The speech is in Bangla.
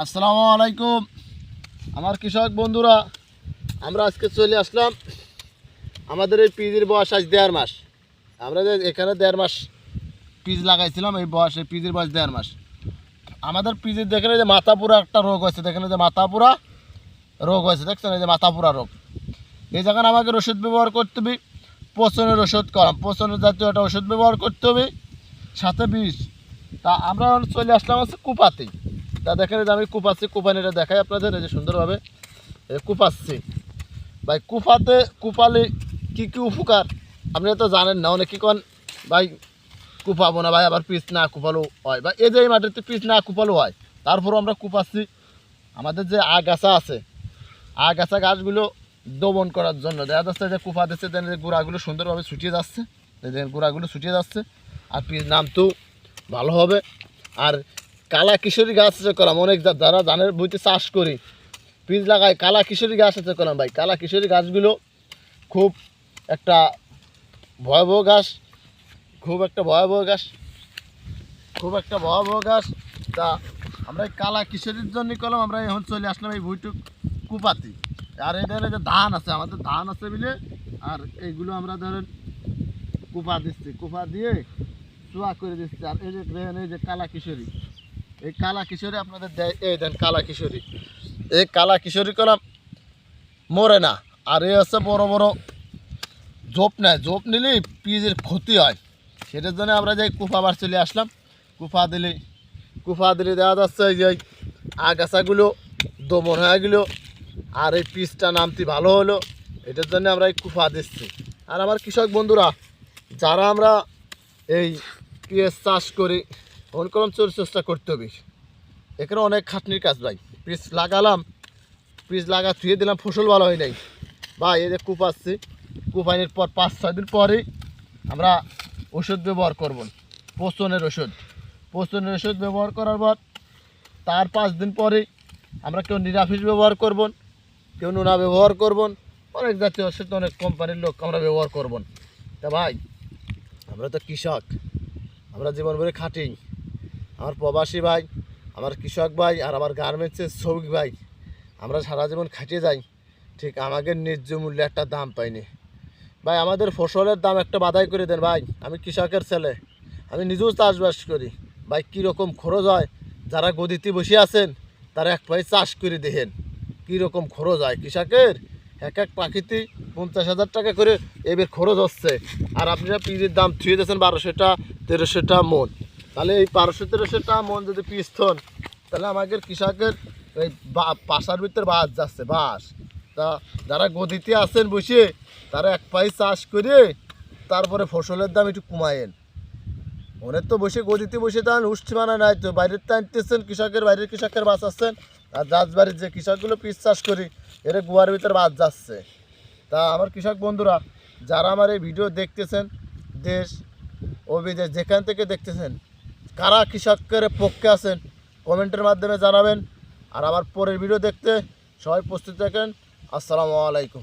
আসসালামু আলাইকুম। আমার কৃষক বন্ধুরা, আমরা আজকে চলে আসলাম আমাদের এই পিজির বয়স আজ দেড় মাস। আমরা যে এখানে দেড় মাস পিজ লাগাইছিলাম, এই বয়স পিজির বয়স দেড় মাস। আমাদের পিজির দেখেন যে মাথা পুরা একটা রোগ হয়েছে, দেখেন যে মাথা পুরা রোগ হয়েছে, দেখছেন এই যে মাথা পুরা রোগ। এই জায়গায় আমাকে ওষুধ ব্যবহার করতে হবে, পচনের ওষুধ করাম, পচনের জাতীয় একটা ওষুধ ব্যবহার করতে হবে, সাথে বিষ তা আমরা চলে আসলাম হচ্ছে কুপাতেই তা দেখেন যে আমি কুপাচ্ছি কুপানিটা দেখাই আপনাদের, এই যে সুন্দরভাবে কুপাচ্ছি ভাই, কুপাতে কুপালে কি কি উপকার? আপনি তো জানেন না, অনেকে কন, ভাই, কুপাবো না, ভাই, আবার পিস না কুপালো হয়। বা এই যে এই মাটিতে পিস না কুপালো হয়, তারপরও আমরা কুপাচ্ছি আমাদের যে আগাছা আছে, আগাছা গাছগুলো দমন করার জন্য দেখা যাচ্ছে যে কুপা দিচ্ছে দেন যে গোড়াগুলো সুন্দরভাবে ছুটিয়ে যাচ্ছে গোড়াগুলো ছুটিয়ে যাচ্ছে, আর পিস নামতেও ভালো হবে। আর কালা কিশোরী গাছ আছে কলাম, অনেক যারা ধানের বইতে চাষ করি পিস লাগায়, কালা কিশোরী গাছ আছে করলাম ভাই। কালা কিশোরী গাছগুলো খুব একটা ভয়াবহ গাছ, খুব একটা ভয়াবহ গাছ, খুব একটা ভয়াবহ গাছ। তা আমরা এই কালা কিশোরীর জন্য কলাম, আমরা এখন চলে আসলাম এই বইটুক কুপাতি। আর এই ধরেন যে ধান আছে, আমাদের ধান আছে বলে, আর এইগুলো আমরা ধরেন কুপা দিচ্ছি, কুপা দিয়ে চুয়া করে দিচ্ছি। আর এই যে এই যে কালা কিশোরী এই কালা কিশোরী আপনাদের দেয় এই দেন কালা কিশোরী। এই কালা কিশোরী কলাম মরে না। আর এই হচ্ছে বড় বড় জোপ নেয়। জোপ নিলেই পিজের ক্ষতি হয়। সেটার জন্য আমরা যাই কুফা বার চলে আসলাম। কুফা দিলে কুফা দিলে দেখা যাচ্ছে এই যে আগাছাগুলো দমন হয়ে গেলো। আর এই পিসটা নামতে ভালো হলো। এটার জন্য আমরা এই কুফা দিচ্ছি। আর আমার কৃষক বন্ধুরা, যারা আমরা এই পিএস চাষ করি মন করলাম চেষ্টা করতে হবে। এখানে অনেক খাটনির কাজ ভাই। পিস লাগালাম, পিস লাগা থুয়ে দিলাম, ফসল ভালো হয় নাই। ভাই, এই যে কুপাচ্ছি কুপাইনের পর পাঁচ, ছয় দিন পরে আমরা ওষুধ ব্যবহার করব। পচনের ওষুধ পচনের ওষুধ ব্যবহার করার পর তার পাঁচ দিন পরে আমরা কেউ নিরাফিস ব্যবহার করব, কেউ নোনা ব্যবহার করব। অনেক জাতীয় ওষুধ অনেক কোম্পানির লোক আমরা ব্যবহার করব। তা ভাই, আমরা তো কৃষক, আমরা জীবন ভরে খাটি। আমার প্রবাসী ভাই, আমার কৃষক ভাই আর আমার গার্মেন্টসের শ্রমিক ভাই, আমরা সারা জীবন খাটিয়ে যাই। ঠিক আমাদের ন্যায্য মূল্যে একটা দাম পাইনি। ভাই, আমাদের ফসলের দাম একটা বাধাই করে দেন ভাই। আমি কৃষকের ছেলে, আমি নিজেও চাষবাস করি। ভাই, কীরকম খরচ হয়? যারা গদিতে বসে আছেন, তারা এক পায়ে চাষ করে দেখেন। কীরকম খরচ হয়? কৃষকের এক এক পাখিতে পঞ্চাশ হাজার টাকা করে এবার খরচ হচ্ছে। আর আপনারা পিজের দাম থুয়ে দিয়েছেন বারোশোটা তেরোশোটা মন। তাহলে এই বারোশো তেরোশোটা মন যদি পিস থন তাহলে আমাদের কৃষকের এই পাশার ভিতর বাস যাচ্ছে, বাস। তা যারা গদিতে আছেন বসে, তারা এক পাই চাষ করে তারপরে ফসলের দাম একটু কমায়েন। অনেক তো বসে গদিতে বসে দেন উষ্ঠি বানায় নাই তো, বাইরের তো আনতেছেন, কৃষকের বাইরের কৃষকের বাস আসছেন আর রাজবাড়ির যে কৃষকগুলো পিস চাষ করি, এর গুয়ার ভিতরে বাস যাচ্ছে। তা আমার কৃষক বন্ধুরা, যারা আমার এই ভিডিও দেখতেছেন, দেশ ও বিদেশ, যেখান থেকে দেখতেছেন কারা কৃষকের পক্ষে আছেন, কমেন্টের মাধ্যমে জানাবেন। আর আবার পরের ভিডিও দেখতে সবাই প্রস্তুত থাকেন। আসসালামু আলাইকুম।